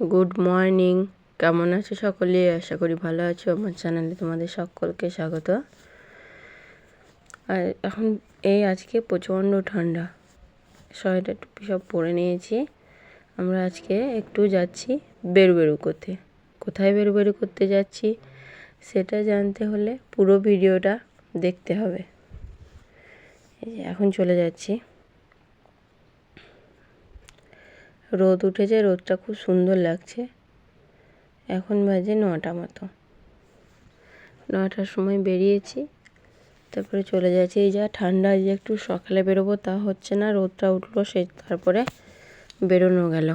Good morning. কেমন আছো সকলে? আশা করি ভালো আছো। আমার চ্যানেলে তোমাদের সকলকে স্বাগত। আর এখন এই আজকে প্রচণ্ড ঠান্ডা। সোয়েটার টুপি সব পরে নিয়েছি। আমরা আজকে একটু যাচ্ছি বেরু বেরু করতে। কোথায় বেরু বেরু করতে যাচ্ছি সেটা জানতে হলে পুরো ভিডিওটা দেখতে হবে। এখন চলে যাচ্ছি। রোদ উঠেছে, রোদটা খুব সুন্দর লাগছে। এখন বাজে নটা মতো। নটার সময় বেরিয়েছি, তারপরে চলে যাচ্ছি। এই যা ঠান্ডা যে একটু সকালে বেরোবো তা হচ্ছে না, রোদটা উঠল, সে তারপরে বেরোনো গেল।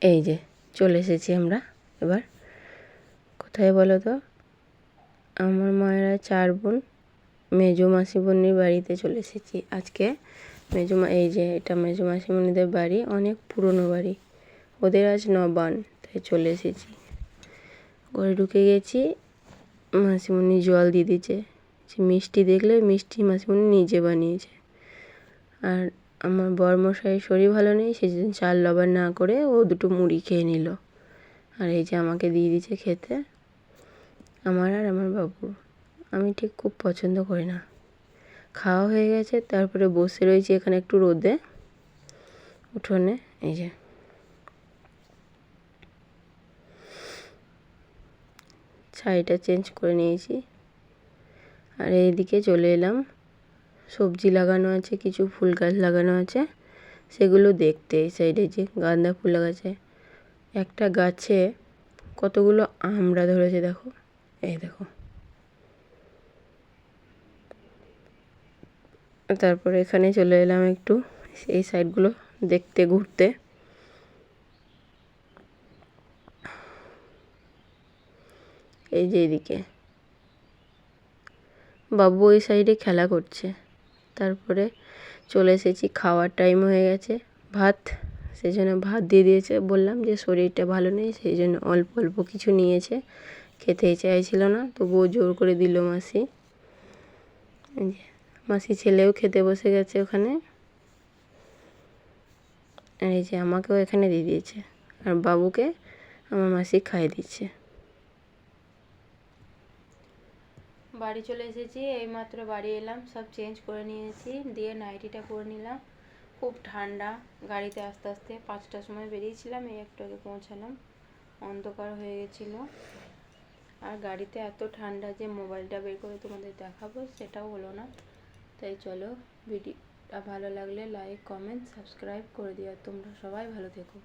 এই যে চলে এসেছি আমরা এবার। কোথায় বলো তো? আমার মায়েরা চার বোন, মেজো মাসি বোনের বাড়িতে চলে এসেছি। আজকে মেজমা, এই যে এটা মেজো মাসিমণিদের বাড়ি, অনেক পুরনো বাড়ি। ওদের আজ নবান তাই চলে এসেছি। ঘরে ঢুকে গেছি, মাসিমণি জল দিয়ে দিচ্ছে যে মিষ্টি দেখলে মিষ্টি মাসিমণি নিজে বানিয়েছে। আর আমার বরমশাই শরীর ভালো নেই সেদিন চাল লবার না করে ও দুটো মুড়ি খেয়ে নিল। আর এই যে আমাকে দিয়ে দিচ্ছে খেতে, আমার আর আমার বাবু আমি ঠিক খুব পছন্দ করি না। খাওয়া হয়ে গেছে, তারপরে বসে রয়েছি এখানে একটু রোদে, উঠোনে, এই যে। শাড়িটা চেঞ্জ করে নিয়েছি। আর এইদিকে চলে এলাম। সবজি লাগানো আছে, কিছু ফুল গাছ লাগানো আছে, সেগুলো দেখতে এই সাইডে যে গাঁদা ফুল গাছে একটা গাছে কতগুলো আমড়া ধরেছে দেখো, এই দেখো। তারপরে এখানে চলে এলাম একটু, এই সাইডগুলো দেখতে, ঘুরতে। এই যে এদিকে। বাবু ওই সাইডে খেলা করছে। তারপরে চলে এসেছি, খাওয়ার টাইম হয়ে গেছে। ভাত, সেই জন্য ভাত দিয়ে দিয়েছে। বললাম যে শরীরটা ভালো নেই, সেই জন্য অল্প অল্প কিছু নিয়েছে। খেতেই চাইছিল না, তবুও জোর করে দিল মাসি। মাসি ছেলেও খেতে বসে গেছে ওখানে। আর এই যে আমাকেও এখানে দিয়ে দিয়েছে। আর বাবুকে আমার মাসি খাইয়ে দিচ্ছে। বাড়ি চলে এসেছি, এইমাত্র বাড়ি এলাম, সব চেঞ্জ করে নিয়েছি, দিয়ে নাইটিটা করে নিলাম। খুব ঠান্ডা, গাড়িতে আস্তে আস্তে পাঁচটার সময় বেরিয়েছিলাম, এই একটু আগে পৌঁছালাম। অন্ধকার হয়ে গেছিল। আর গাড়িতে এত ঠান্ডা যে মোবাইলটা বের করে তোমাদের দেখাবো, সেটাও হলো না। তাই চলো ভিডিওটা ভালো লাগলে লাইক কমেন্ট সাবস্ক্রাইব করে দিও। তোমরা সবাই ভালো থেকো।